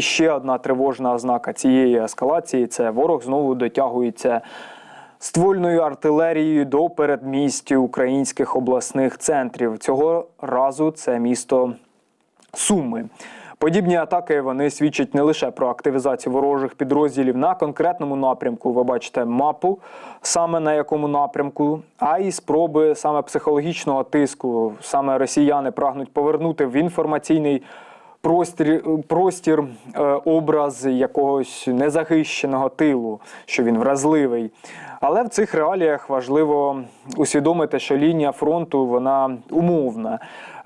Ще одна тривожна ознака цієї ескалації це ворог знову дотягується ствольною артилерією до передмісті українських обласних центрів. Цього разу це місто Суми. Подібні атаки вони свідчать не лише про активізацію ворожих підрозділів на конкретному напрямку. Ви бачите мапу, саме на якому напрямку, а й спроби саме психологічного тиску. Саме росіяни прагнуть повернути в інформаційний простір, простір е, образ якогось незахищеного тилу, що він вразливий. Але в цих реаліях важливо усвідомити, що лінія фронту вона умовна.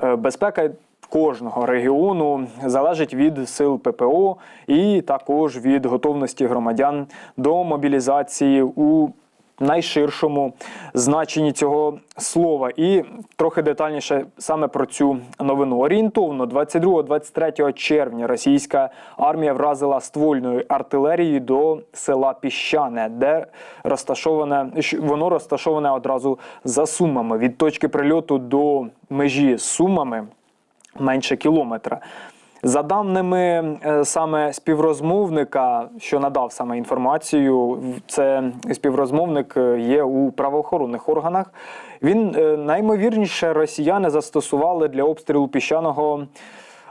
Е, Безпека кожного регіону залежить від сил ППО і також від готовності громадян до мобілізації у найширшому значенні цього слова. І трохи детальніше саме про цю новину. Орієнтовно 22-23 червня російська армія вразила ствольною артилерією до села Піщане, де розташоване воно розташоване одразу за сумами від точки прильоту до межі з сумами менше кілометра. За даними е, саме співрозмовника, що надав саме інформацію, це співрозмовник е, є у правоохоронних органах. Він е, наймовірніше росіяни застосували для обстрілу піщаного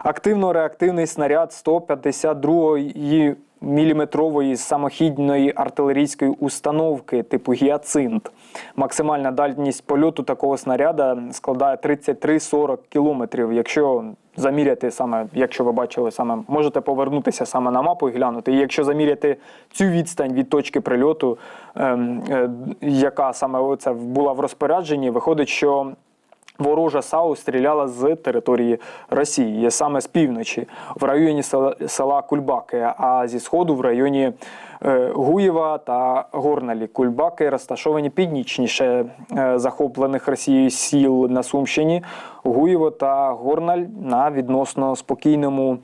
активно-реактивний снаряд 152-ї міліметрової самохідної артилерійської установки типу гіацинт. Максимальна дальність польоту такого снаряда складає 33-40 кілометрів. Якщо заміряти саме, якщо ви бачили саме, можете повернутися саме на мапу і глянути. І якщо заміряти цю відстань від точки прильоту, ем, е, яка саме оце була в розпорядженні, виходить, що Ворожа САУ стріляла з території Росії, саме з півночі, в районі села, Кульбаки, а зі сходу в районі е, Гуєва та Горналі. Кульбаки розташовані північніше е, захоплених Росією сіл на Сумщині. Гуєво та Горналь на відносно спокійному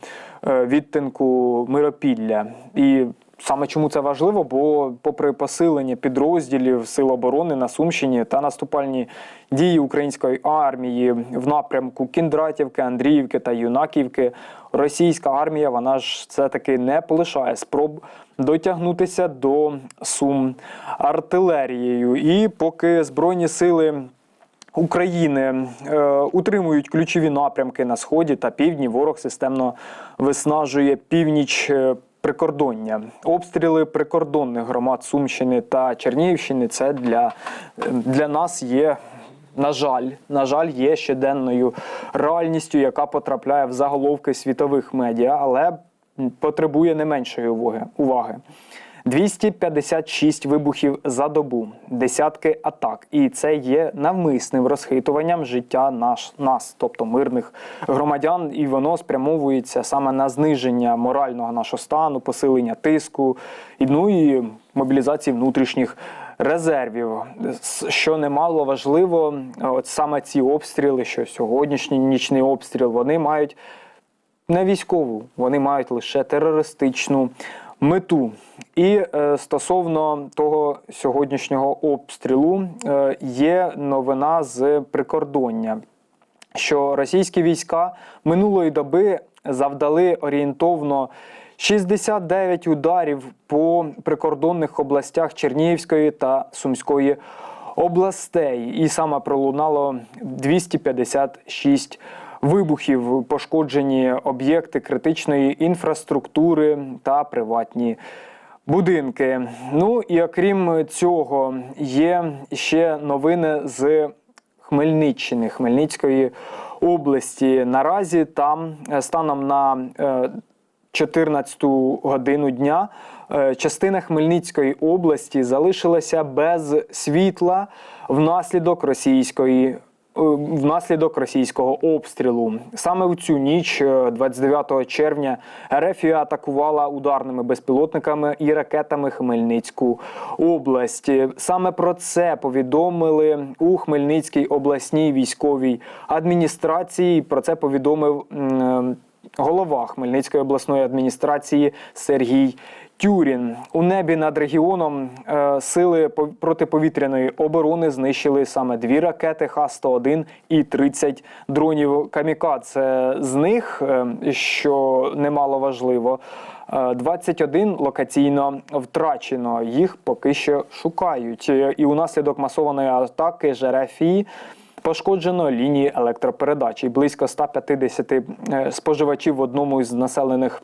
е, відтинку Миропілля. І Саме чому це важливо? Бо, попри посилення підрозділів Сил оборони на Сумщині та наступальні дії української армії в напрямку Кіндратівки, Андріївки та Юнаківки, російська армія вона ж все таки не полишає спроб дотягнутися до Сум артилерією. І поки збройні сили. України е, утримують ключові напрямки на сході та півдні. Ворог системно виснажує північ е, прикордоння. Обстріли прикордонних громад Сумщини та Чернігівщини це для, для нас є. На жаль, на жаль, є щоденною реальністю, яка потрапляє в заголовки світових медіа, але потребує не меншої уваги. Уваги. 256 вибухів за добу, десятки атак, і це є навмисним розхитуванням життя наш, нас, тобто мирних громадян, і воно спрямовується саме на зниження морального нашого стану, посилення тиску, ну і мобілізації внутрішніх резервів. Що немало важливо, от саме ці обстріли, що сьогоднішній нічний обстріл, вони мають не військову, вони мають лише терористичну мету. І е, стосовно того сьогоднішнього обстрілу е, є новина з прикордоння, що російські війська минулої доби завдали орієнтовно 69 ударів по прикордонних областях Чернігівської та Сумської областей, і саме пролунало 256 вибухів, пошкоджені об'єкти критичної інфраструктури та приватні будинки. Ну і окрім цього, є ще новини з Хмельниччини, Хмельницької області. Наразі там е, станом на е, 14 годину дня е, частина Хмельницької області залишилася без світла внаслідок російської. Е, Внаслідок російського обстрілу саме в цю ніч, е, 29 червня, РФ атакувала ударними безпілотниками і ракетами Хмельницьку область. Саме про це повідомили у Хмельницькій обласній військовій адміністрації. Про це повідомив м, голова Хмельницької обласної адміністрації Сергій Тюрін. У небі над регіоном е, сили по- протиповітряної оборони знищили саме дві ракети Х-101 і 30 дронів камікадзе. З них, е, що немало важливо, е, 21 локаційно втрачено. Їх поки що шукають. Е, І унаслідок масованої атаки ЖРФІ Пошкоджено лінії електропередачі. Близько 150 е, споживачів в одному із населених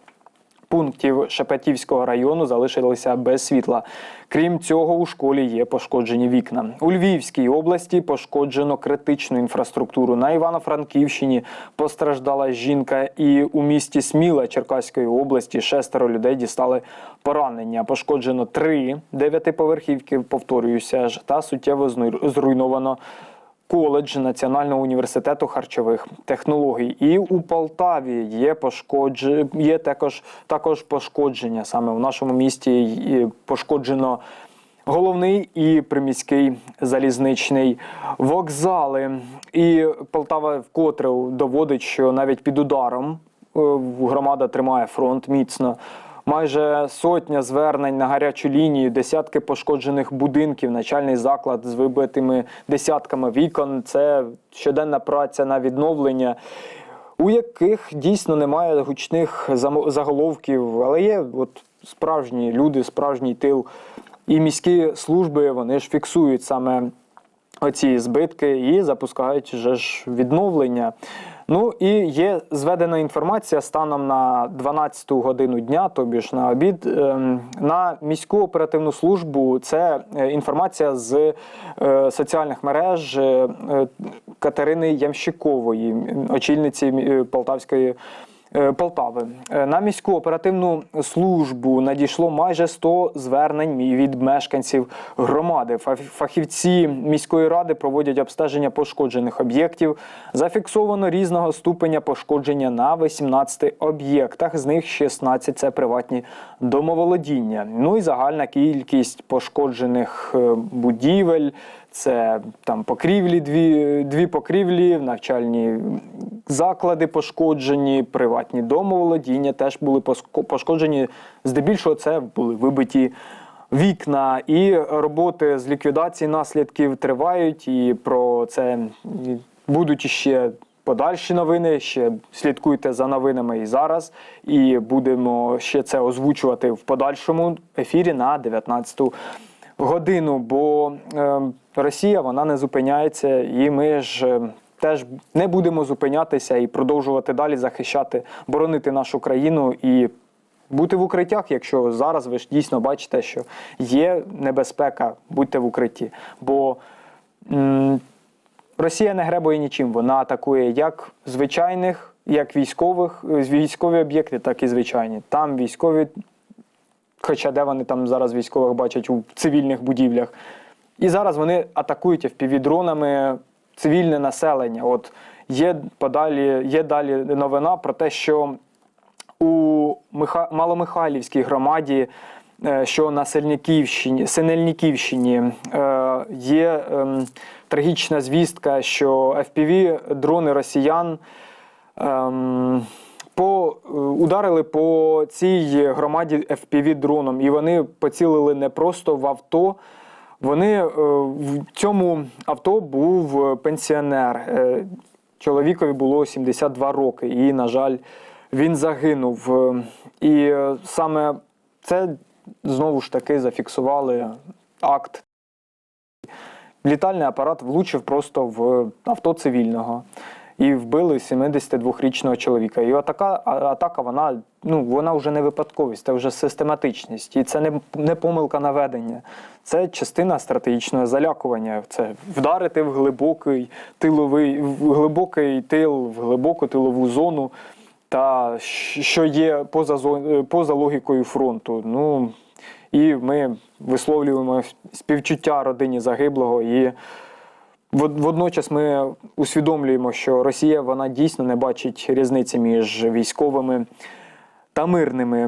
пунктів Шепетівського району залишилися без світла. Крім цього, у школі є пошкоджені вікна. У Львівській області пошкоджено критичну інфраструктуру. На Івано-Франківщині постраждала жінка, і у місті Сміла Черкаської області шестеро людей дістали поранення. Пошкоджено три дев'ятиповерхівки, повторююся ж, та суттєво зруйновано коледж Національного університету харчових технологій. І у Полтаві є пошкодж... є також, також пошкодження. Саме в нашому місті пошкоджено головний і приміський залізничний вокзали. І Полтава вкотре доводить, що навіть під ударом е, громада тримає фронт міцно. Майже сотня звернень на гарячу лінію, десятки пошкоджених будинків, начальний заклад з вибитими десятками вікон. Це щоденна праця на відновлення, у яких дійсно немає гучних заголовків, але є от справжні люди, справжній тил. І міські служби вони ж фіксують саме оці збитки і запускають вже ж відновлення. Ну і є зведена інформація станом на 12 годину дня, тобі ж на обід, ем, на міську оперативну службу. Це е, інформація з е, соціальних мереж е, Катерини Ямщикової, очільниці Полтавської. Е, Полтави Е, на міську оперативну службу надійшло майже 100 звернень від мешканців громади. Фа- Фахівці міської ради проводять обстеження пошкоджених об'єктів. Зафіксовано різного ступеня пошкодження на 18 об'єктах. З них 16 – це приватні домоволодіння. Ну і загальна кількість пошкоджених е, будівель. Це там покрівлі, дві, дві покрівлі, навчальні заклади пошкоджені, приватні домоволодіння теж були пошкоджені. Здебільшого це були вибиті вікна. І роботи з ліквідації наслідків тривають. І про це будуть іще подальші новини. Ще слідкуйте за новинами і зараз. І будемо ще це озвучувати в подальшому ефірі на 19 годину, бо е, Росія вона не зупиняється, і ми ж е, теж не будемо зупинятися і продовжувати далі захищати, боронити нашу країну і бути в укриттях, якщо зараз ви ж дійсно бачите, що є небезпека, будьте в укритті. Бо м, Росія не гребує нічим. Вона атакує як звичайних, як військових, е, військові об'єкти, так і звичайні. Там військові Хоча де вони там зараз військових бачать у цивільних будівлях. І зараз вони атакують FPV-дронами цивільне населення. От є подалі, є далі новина про те, що у Миха... Маломихайлівській громаді, е, що на Сельниківщині, Синельниківщині е, є ем, трагічна звістка, що FPV-дрони росіян. Ем, по, е, ударили по цій громаді FPV дроном, і вони поцілили не просто в авто. Вони е, в цьому авто був пенсіонер. Е, Чоловікові було 72 роки, і, на жаль, він загинув. Е, І е, саме це знову ж таки зафіксували акт. Літальний апарат влучив просто в авто цивільного і вбили 72-річного чоловіка. І атака, атака вона, ну, вона вже не випадковість, це вже систематичність. І це не, не помилка наведення. Це частина стратегічного залякування. Це вдарити в глибокий тиловий, в глибокий тил, в глибоку тилову зону. Та що є поза, поза логікою фронту. Ну, і ми висловлюємо співчуття родині загиблого і Водночас ми усвідомлюємо, що Росія вона дійсно не бачить різниці між військовими та мирними